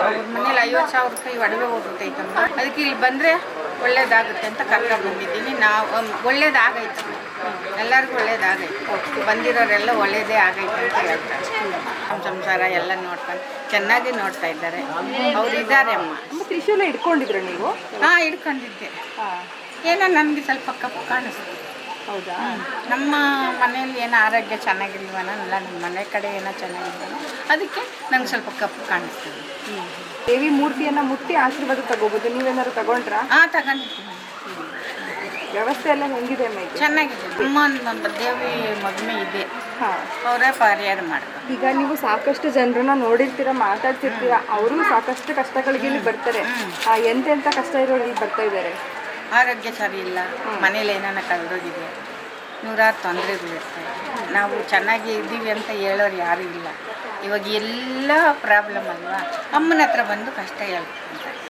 ಅವ್ರ ಮನೇಲಿ ಐವತ್ತು ಸಾವಿರ ರೂಪಾಯಿ ಒಡವೆ ಹೋಗ್ಬಿಟ್ಟೈತಮ್ಮ ಅದಕ್ಕೆ ಇಲ್ಲಿ ಬಂದರೆ ಒಳ್ಳೇದಾಗುತ್ತೆ ಅಂತ ಕರ್ಕೊಂಡು ಬಂದಿದ್ದೀನಿ. ನಾವು ಒಳ್ಳೇದಾಗೈತೆ ಎಲ್ಲರಿಗೂ ಒಳ್ಳೇದಾಗೈತೆ ಬಂದಿರೋರೆಲ್ಲ ಒಳ್ಳೇದೇ ಆಗೈತೆ ಅಂತ ಹೇಳ್ತಾರೆ. ನಮ್ಮ ಸಂಸಾರ ಎಲ್ಲ ನೋಡ್ಕೊಂಡು ಚೆನ್ನಾಗಿ ನೋಡ್ತಾ ಇದ್ದಾರೆ. ಅವ್ರು ಇದ್ದಾರೆ ಅಮ್ಮ. ತ್ರಿಶೂಲ ಇಟ್ಕೊಂಡಿದ್ರು ನೀವು? ಹಾಂ ಇಟ್ಕೊಂಡಿದ್ದೆ. ಹಾಂ ಏನೋ ನನಗೆ ಸ್ವಲ್ಪ ಕಪ್ಪು ಕಾಣಿಸ್ತು. ಹೌದಾ? ನಮ್ಮ ಮನೆಯಲ್ಲಿ ಏನೋ ಆರೋಗ್ಯ ಚೆನ್ನಾಗಿಲ್ವನ ಇಲ್ಲ ನಮ್ಮ ಮನೆ ಕಡೆ ಏನೋ ಚೆನ್ನಾಗಿಲ್ವನ ಅದಕ್ಕೆ ನಂಗೆ ಸ್ವಲ್ಪ ಕಪ್ಪು ಕಾಣಿಸ್ತದೆ. ದೇವಿ ಮೂರ್ತಿಯನ್ನ ಮುಟ್ಟಿ ಆಶೀರ್ವಾದ ತಗೋಬೋದು. ನೀವೇನಾದ್ರು ತಗೊಂಡ್ರಾ? ಹಾಂ ತಗೊಂಡಿದ್ದೀನಿ. ವ್ಯವಸ್ಥೆ ಎಲ್ಲ ಹೆಂಗಿದೆ ಅಮ್ಮ ಚೆನ್ನಾಗಿದೆ. ನಮ್ಮ ಒಂದು ದೇವಿ ಮದುವೆ ಇದೆ. ಅವರೇ ಪರಿಹಾರ ಮಾಡ್ತಾರೆ. ಈಗ ನೀವು ಸಾಕಷ್ಟು ಜನರನ್ನ ನೋಡಿರ್ತೀರ ಮಾತಾಡ್ತಿರ್ತೀರ ಅವರು ಸಾಕಷ್ಟು ಕಷ್ಟಗಳಿಗೆ ಇಲ್ಲಿ ಬರ್ತಾರೆ. ಎಂತೆಂಥ ಕಷ್ಟ ಇರೋರು ಇಲ್ಲಿ ಬರ್ತಾ ಇದ್ದಾರೆ? ಆರೋಗ್ಯ ಸರಿ ಇಲ್ಲ. ಮನೇಲಿ ಏನಾನ ಕಳೆದೋಗಿದೆ. ನೂರಾರು ತೊಂದರೆಗಳಿರ್ತವೆ ನಾವು ಚೆನ್ನಾಗಿ ಇದ್ದೀವಿ ಅಂತ ಹೇಳೋರು ಯಾರೂ ಇಲ್ಲ. ಇವಾಗ ಎಲ್ಲ ಪ್ರಾಬ್ಲಮ್ ಅಲ್ವಾ? ಅಮ್ಮನ ಹತ್ರ ಬಂದು ಕಷ್ಟ ಹೇಳ್ತಾರೆ